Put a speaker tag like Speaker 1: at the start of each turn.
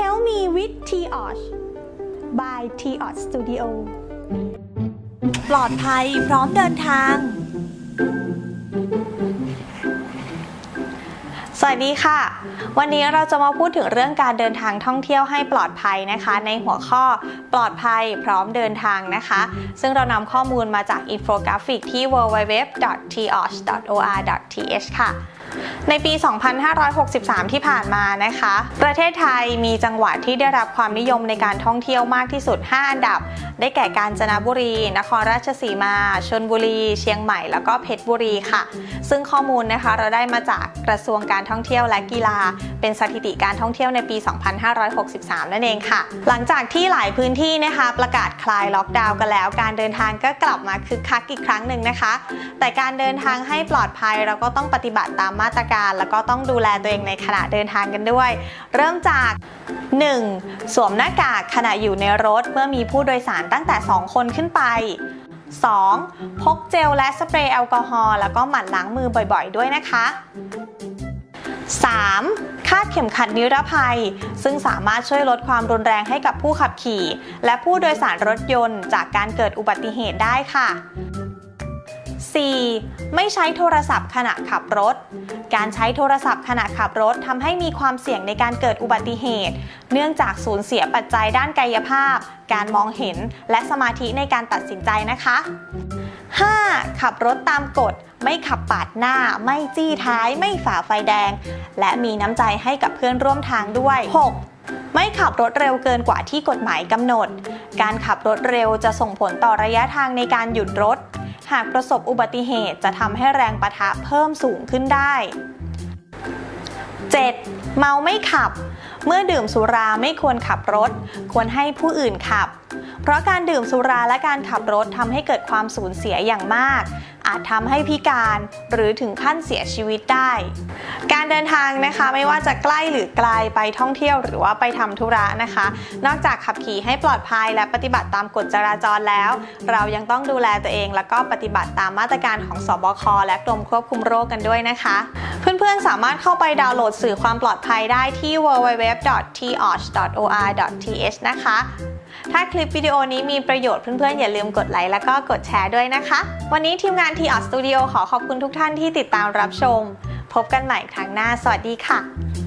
Speaker 1: Help me with t o s by t o s Studio
Speaker 2: ปลอดภัยพร้อมเดินทาง
Speaker 3: สวัสดีค่ะ วันนี้เราจะมาพูดถึงเรื่องการเดินทางท่องเที่ยวให้ปลอดภัยนะคะ ในหัวข้อปลอดภัยพร้อมเดินทางนะคะ ซึ่งเรานำข้อมูลมาจากอินโฟกราฟิกที่ www.tosh.or.th ค่ะ ในปี 2563 ที่ผ่านมานะคะ ประเทศไทยมีจังหวัดที่ได้รับความนิยมในการท่องเที่ยวมากที่สุด 5 อันดับ ได้แก่กาญจนบุรี นครราชสีมา ชลบุรี เชียงใหม่ แล้วก็เพชรบุรีค่ะ ซึ่งข้อมูลนะคะเราได้มาจากกระทรวงการท่องเที่ยวและกีฬา เป็นสถิติการท่องเที่ยวในปี 2563 นั่นเองค่ะ หลังจากที่หลายพื้นที่นะคะประกาศคลายล็อกดาวน์กันแล้ว การเดินทางก็กลับมาคึกคักอีกครั้งหนึ่งนะคะ แต่การเดินทางให้ปลอดภัยเราก็ต้องปฏิบัติตามมาตรการแล้วก็ต้องดูแลตัวเองในขณะเดินทางกันด้วย เริ่มจาก 1. สวมหน้ากากขณะอยู่ในรถเมื่อมีผู้โดยสารตั้งแต่ 2 คนขึ้นไป 2. พกเจลและสเปรย์แอลกอฮอล์แล้วก็หมั่นล้างมือบ่อยๆ ด้วยนะคะ 3. คาดเข็มขัดนิรภัย ซึ่งสามารถช่วยลดความรุนแรงให้กับผู้ขับขี่ และผู้โดยสารรถยนต์จากการเกิดอุบัติเหตุได้ค่ะ 4. ไม่ใช้โทรศัพท์ขณะขับรถ การใช้โทรศัพท์ขณะขับรถทำให้มีความเสี่ยงในการเกิดอุบัติเหตุ เนื่องจากสูญเสียปัจจัยด้านกายภาพ การมองเห็น และสมาธิในการตัดสินใจนะคะ 5. ขับรถตามกฎ ไม่ขับปาดหน้า ไม่จี้ท้าย ไม่ฝ่าไฟแดง และมีน้ำใจให้กับเพื่อนร่วมทางด้วย 6. ไม่ขับรถเร็วเกินกว่าที่กฎหมายกำหนด การขับรถเร็วจะส่งผลต่อระยะทางในการหยุดรถ หากประสบอุบัติเหตุจะทำให้แรงประทะเพิ่มสูงขึ้นได้ 7. เมาไม่ขับ เมื่อดื่มสุราไม่ควรขับรถ ควรให้ผู้อื่นขับ เพราะการดื่มสุราและการขับรถทำให้เกิดความสูญเสียอย่างมาก อาจทำให้พิการหรือถึงขั้นเสียชีวิตได้ การเดินทางนะคะไม่ว่าจะใกล้หรือไกลไปท่องเที่ยวหรือว่าไปทำธุระนะคะ นอกจากขับขี่ให้ปลอดภัยและปฏิบัติตามกฎจราจรแล้ว เรายังต้องดูแลตัวเอง แล้วก็ปฏิบัติตามมาตรการของสบคและกรมควบคุมโรคกันด้วยนะคะ เพื่อนๆ สามารถเข้าไปดาวน์โหลดสื่อความปลอดภัยได้ที่ www.tosh.or.th นะคะ ถ้าคลิปวิดีโอนี้มีประโยชน์เพื่อนๆ อย่าลืมกดไลค์แล้วก็กดแชร์ด้วยนะคะ วันนี้ทีมงาน t ีออสตูดิขอขอบคุณทุกท่านที่ติดตามรับชม พบกันใหม่ครั้งหน้า สวัสดีค่ะ